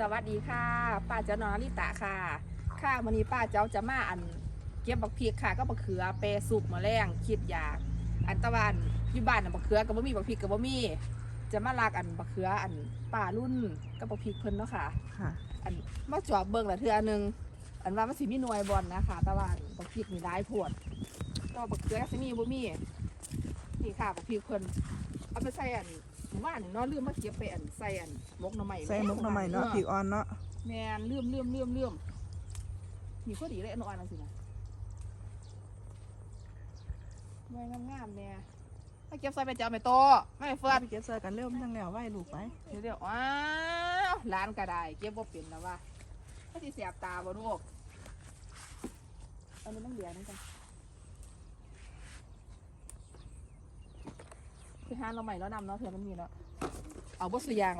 สวัสดีค่ะ ป้าเจ้านอลิตะค่ะ ค่ะวันนี้ป้าเจ้าจะมาอันเก็บบักพริกค่ะก็บักเขือเปรสุกมาแรงคิดอยาก อันตะวันอยู่บ้านอันบักเขือกับบ่มีบักพริกกับบ่มีจะมาลากอันบักเขืออันป้ารุ่นกับบักพริกเพิ่นเนาะค่ะ ค่ะ อันมาจอบเบิ่งละเทื่อหนึงอันว่ามันสิมีหน่วยบอลนะคะตะวันบักพริกมีหลายโพดก็บักเขือสิมีบ่มีนี่ค่ะบักพริกเพิ่นเอาไปใส่อัน หมู่บ้านนี่เนาะลืมมาเก็บไปอันใส่อันมกหน่อไม้ใส่มุกหน่อไม้เนาะผีกอ่อนเนาะแมนเลื่อมเลื่อมเลื่อมเลื่อมมีพอดีเลยอันอ่อนนั่นสินะไว้งามๆเนี่ยถ้าเก็บใส่ไปเจ้าไม่โตไม่เฟื่อนไปเก็บใส่กันเร็วมันจังแล้วไหวลูกไปเดี๋ยวเดี๋ยวอ้าวร้านก็ได้เก็บบ่เป็นแล้วว่าถ้าสิเสียบตาบ่ลูกอันนี้มันเหลือนั่นกัน คือห้านเราใหม่แล้วนำเนาะเธอมันมีเนาะเอาบ่สุยาง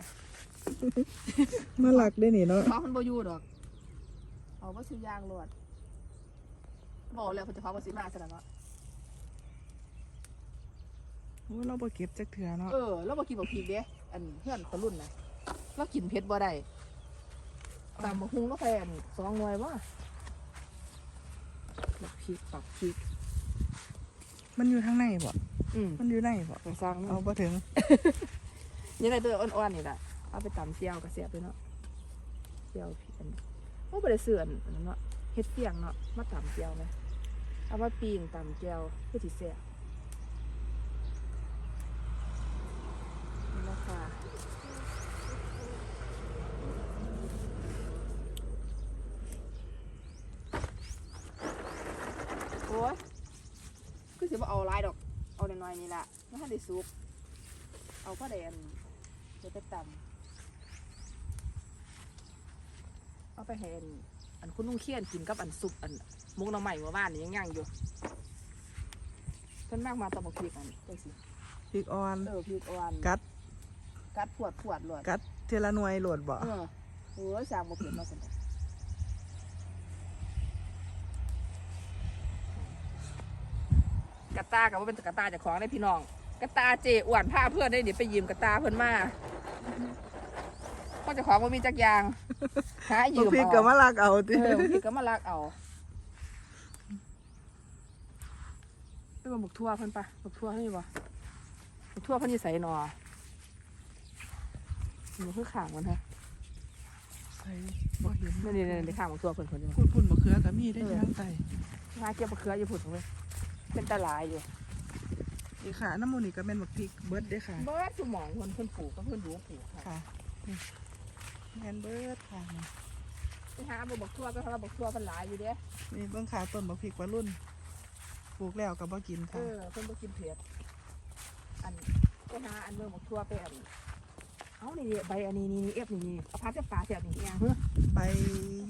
มาหลักได้นี่เนาะเพราะมันบ่อยู่ดอก เอาบ่ซื้อยางโลดบอกแล้วเพิ่นจะพาบ่ซื้อมาซะแล้วเนาะโอ้เราบ่เก็บจักเถื่อเนาะเออแล้วบ่กินบ่พริกเด้อันเพื่อนตะรุ่นน่ะเรากินเผ็ดบ่ได้ตามบักฮุงแล้วแพงสองหน่วยบ่บักพริกปักพริก มันอยู่ทางในบ่อืมมันอยู่ในบ่ไปสร้างเอาเนาะบ่ถึงยังไงตัวอ่อนๆนี่ล่ะเอาไปตำเจียวก็แซ่บเลยเนาะเจียวพริกอันโอ้บ่ได้ซื้ออันนั้นเนาะเฮ็ดเปียงเนาะมาตำเจียวไหมเอามาปิ้งตำเจียวเพื่อสิแซ่บนี่แหละค่ะโอ้ย คือสิบ่เอาหลายดอก เอาหน่อยๆนี่แหละไม่ให้ได้สุก เอาก็แดนเดี๋ยวไปตำเอาไปเห็นอันคุณลุงเคียนกินกับอันซุปอันมุกหน้ำใหม่เมื่อวานนี่ยังย่างอยู่เพิ่นมากมาตะบกพริกอันจังสิผีกอ่อน เออพริกอ่อนกัด กัดปวดปวดเลยกัดเทละหน่วยโหลดบ่ เออโอ้ยสร้างบ่เผ็ดมาสันเดะกระ ตากับว่าเป็นกระตาจากของได้พี่น้อง กระตาเจอ้วนผ้าเพื่อนได้เดี๋ยวไปยืมกระตาเพื่อนมาเพราะเจ้าของว่ามีจักอยางหายืบ่มพี่เอาก็มาลักเอาติเออพี่ก็มาลักเอาไปมาบุกทั่วเพิ่นปะบุกทั่วให้บ่บุกทั่วเพิ่นอยู่ใส่นอมันคือขางมันฮะใส่บ่เห็นนี่นี่นี่ในข้างของตัวเพิ่นเพิ่นอยู่พุ่นพุ่นมะเขือก็มีได้ทางใต้มาเก็บมะเขืออยู่พุ่นเว้ย เป็นตาหลายอยู่นี่ค่ะน้ำมูนี่ก็แม่นบักพริกเบิดเด้อค่ะ เบิดสมองเพิ่นเพิ่นปลูกก็เพิ่นดูปลูกค่ะค่ะนี่แม่นเบิดค่ะนี่ไปหาบ่บักทั่วก็เพราะว่าบักทั่วเพิ่นหลายอยู่เด้นี่เบิ่งขาต้นบักพริกวัยรุ่น ปลูกแล้วก็บ่กินเอค่ะ อเพิ่นบ่กินเผ็ดอันไปหาอันเบิ่งบักทั่วไปอัน เอ้านี่ดิใบอันนี้นี่นี่เอฟนี่นี่เอาพัดกับปลาแซ่บนี่อีหยังเฮ้อใบ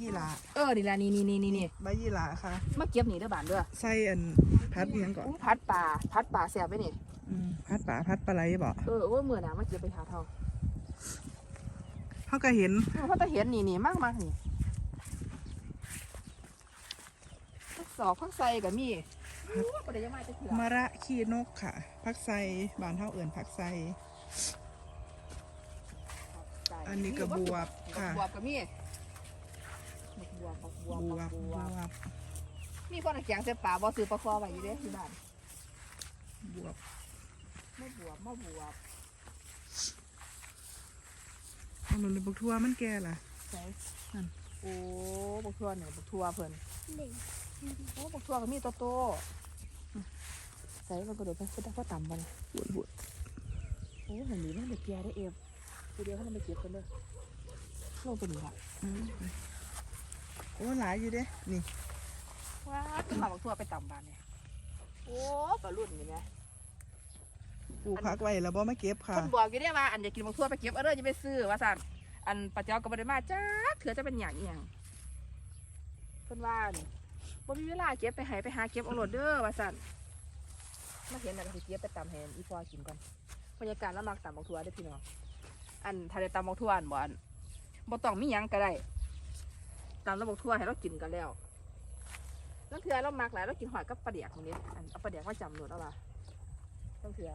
ยี่หร่าเออนี่ล่ะนี่นี่นี่นี่นี่ใบยี่หร่าค่ะมาเก็บนี่เด้อบานเด้อใส่อันพัดเอียงก่อนอู้พัดปลาพัดปลาแซ่บไว้นี่อืมพัดป่าพัดปลาไหลบ่เออโอ้ยมื้อหน้ามาเก็บไปหาเท่าเขาก็เห็นเออเพราะแต่เห็นนี่นี่มากๆนี่ผักสอกผักใส่ก็มีอู้บ่ได้ยังมาจะเถื่อมะระขี้นกค่ะผักไซบานเท่าเอื่นผักไซ อันนี้ก็บวบค่ะบวบก็มีบวบบักบวบบวบับกบบววบ บมีคนเอาแกงเสียปลาบ่ซื้อปลาคอไว้อยู่เด้ที่บ้านบวบไม่บวบไม่บวบเอาหนุนบุกทั่วมันแก่ล่ะใช่นั่น โอ้บักทั่วเนี่ยบักทั่วเพิ่นโอ้บักทั่วก็มีโตโตใส่มันก็เดี๋ยวไปก็ได้ก็ต่ำมันบวบบวบโอ้มันมีมันเด็กแก่ได้เอฟ ทีเดียวเขามันไปเก็บกันเลยลงตัวนี้ละอืมโอ้หลายอยู่เด้นี่ว้าจะมาบักทั่วไปต่ำบานเนี่ยโอ้ปลารุ่นนี่นะปลูกผักไว้แล้วบ่มาเก็บค่ะคนบอกอยู่เนี่ยว่าอันอยากกินบักทั่วไปเก็บเอาเด้อจะไปซื้อว่าสั่นอันปัจเจ้าก็บ่ได้มาจ้าเถือจะเป็นอย่างอหย่างเพิ่นว่านี่บ่มีเวลาเก็บไปใหายไปหาเก็บเอาโลดเด้อว่าสั่นมาเห็นน่ะก็สิเก็บไปตำแหนอีพอกินก่อนบรรยากาศแล้วมักตำบักทั่วได้อพี่น้อง อันถ้าได้ตำบักทั่วอันบ่อันบ่ต้องมีหยังก็ได้ตำแล้วบักทั่วให้เรากินกันแล้วแล้วเถื่อเรามักหลายเรากินหอยกับปลาเดียกนี่อันเอาปลาเดียกมาจำโลดเอาล่ะต้องเถื่อ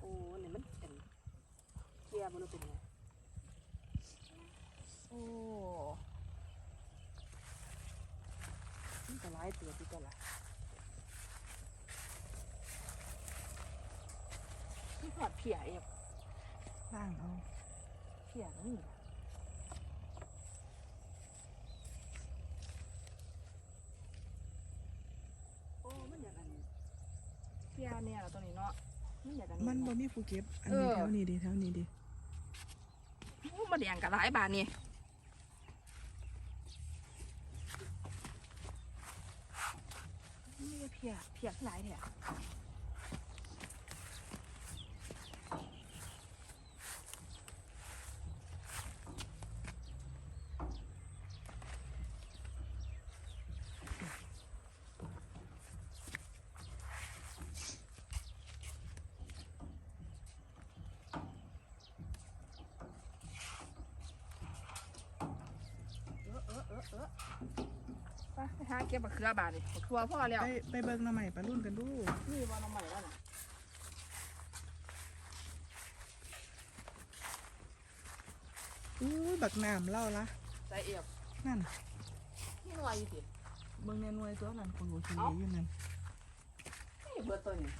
โอ้ก่บ่รู้เป็นไงโอ้นี่ก็หลายตัวที่ก็ละ นี่หอดเพียเอฟล่างเอาเพียนี่ล่ะโอ้มันอย่างอันเพียเนี่ยตัวนี้เนาะมันอย่างอันมันบ่เนาะมีผู้เก็บ อันนี้เออแถวนี้ดิแถวนี้ดิโอ้มาแดงกับหลายบาทนี่นี่เพียเพียหลายแถะเออเออเออเออ ไปไปหาเก็บบักเขือบาทนี่บักเขือพ่อแล้วไปไปเบิ่งหน้ำใหม่ปลารุ่นกันดูนี่ว่าน้องใหม่แล้วน่ะอู้ยบักน้ำเล่าละใจเอียบนั่นนี่หน่วยอยู่สิเบิ่งในหน่วยตัวนั้นคนหูทีอยู่นั่นนี่เบอร์ตัวนี้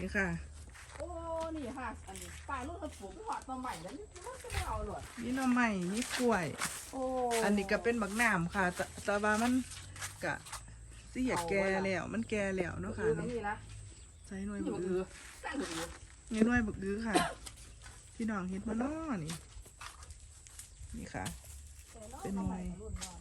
นี่ค่ะโอ้ นี่ค่ะอันนี้ปลาลูกกระปุกหอดตัวใหม่แล้วนี่มันจะไม่เอาหรอนี่หน้ำใหม่นี่กล้วย โอ้อันนี้ก็เป็นบักน้ำค่ะแต่แต่ว่ามันกะสิอยากแก่แล้วมันแก่แล้วเนาะค่ะนี่นี่นี่นะใช้หน่วยนี่บัมันกคือื้ออตั้งอยู่ดีนี่หน่วยบักอื้อค่ะ พี่น้องเห็ดมาน้อนี่ นี่ค่ะเป็นหน่วยรุ่นเนาะ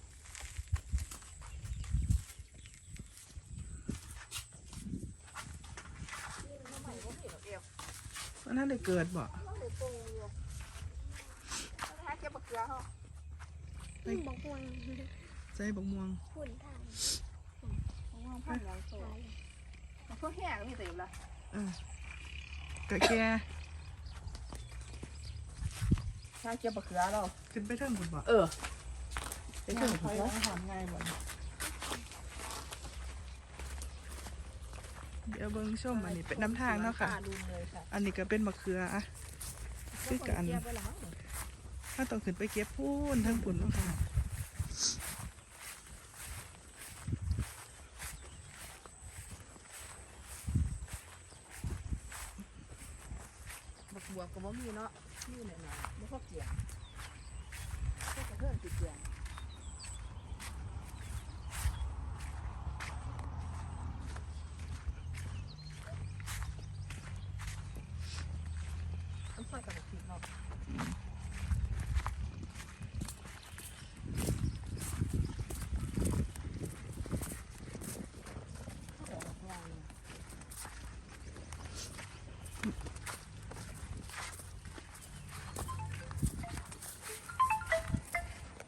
นี่มันใหม่ก็มีดอกเอว มันน่าได้เกิดบ่มันเลยโตอยู่แล้วถ้าเก็บบักเกลือเขาไปบอกว่าใส่บักม่วงหุ่นทานเอาว่าพันยางโตทานมันก็แห้งมีแต่อยู่ละเออกะแก่ถ้าเก็บบักเกลือเราขึ้นไปเทิงคุณบ่เออไปถึงไปแล้วอาหารง่ายบ่ เดี๋ยวเบิ่งชมอันนี้เป็นน้ำทางเนาะค่ะลุมเลยค่ะ อันนี้ก็เป็นมะเขืออะคือกันเก็บไว้แล้วถ้าต้องขึ้นไปเก็บพูนทั้งปุ่นเนาะค่ะบักบวบก็บ่มีเนาะมีหน่อยหน่อยบ่พอเกี่ยงก็กระเทือนติดเกี่ยงต้องใส่กับผิดเนาะเอาออกง่ายเลย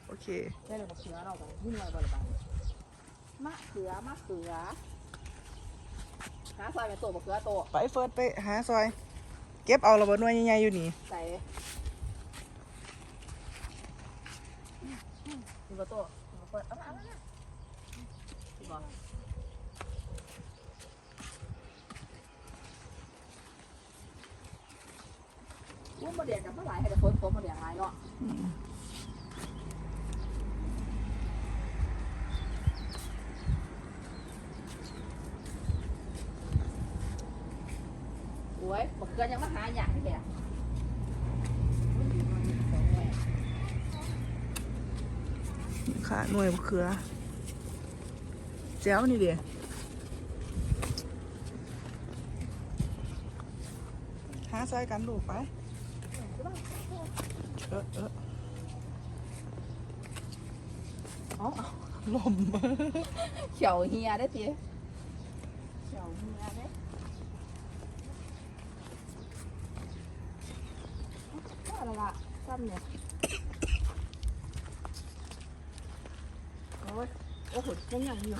โอ เคได้เลยมะเขือเราไปนี่หน่อยบริบาลมะเขือมะเขือหาซอยเป็นตัวมะเขือโตไปเฟิร์สไปหาซอย เก็บเอาระเบิดหน่วยใหญ่ๆอยู่นี่ใส่ดูกระโตดูกระโตเอามาเอามาเอามาดูบ่อุ้มมาเดียกกับเมื่อไหร่ให้จะฝนตกมาเดียกหลายเนาะโอ้ยมะเขือยัง มาหาอย่างที่แบบค่ะหน่วยมะเขือแจ้วนี่เดียหาซอยกันลูกไป เออเออเอาเอาลม เขียวเฮียได้ทีเขียวเฮียได้ว่า อะไรล่ะซ้ำเนี่ยโอ้ยโอ้โหยังยังอยู่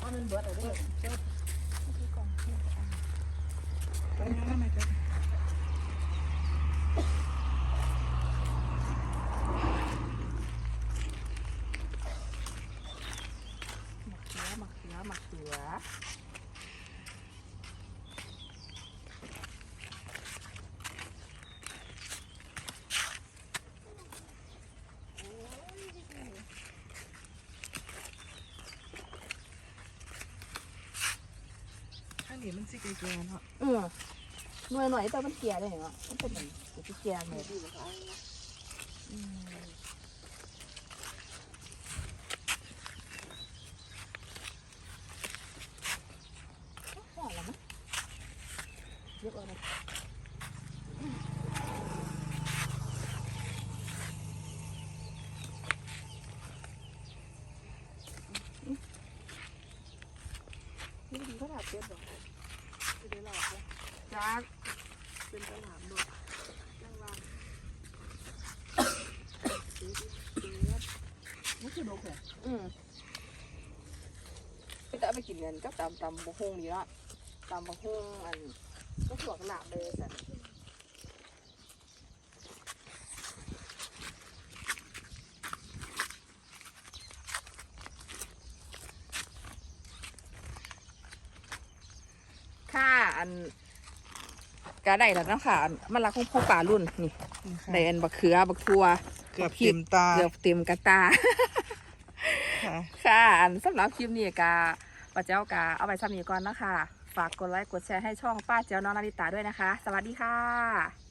ว่ามันเบิดอะไรเด้อไปหาไหนกัน มะเขือมะเขือมะเขือ นี่มันสิแก่ๆเนาะเออหน่วยหน่อยแต่มันเกลียได้เหรอมันเป็นอย่างที่เกลียเหมือแล้วมั้ยเยอะเลยนี่ดีขนาดเจ็บหรอไม่ได้หลอกเลย จักเป็นตลาดหมดจังหวะมันคือดกแหละอืมก็จะเอาไปกินเงินก็ตำตำบะฮงดีเนาะตำบะฮงอันก็ถั่วกระหล่ำเลยสันค่ะอัน ก็ได้แล้วเนาะค่ะอันมันรักของพ่อป่ารุ่นนี่นี่ค่ะได้อันบักเขือบักทัวเกือบเต็มตาเกือบเต็มกระตาค่ะค่ะอันสำหรับคลิปนี้กาป้าเจ้ากาเอาไปซ้ำนี้ก่อนนะคะฝากกดไลค์กดแชร์ให้ช่องป้าเจ้าน้องนาริตาด้วยนะคะ สวัสดีค่ะ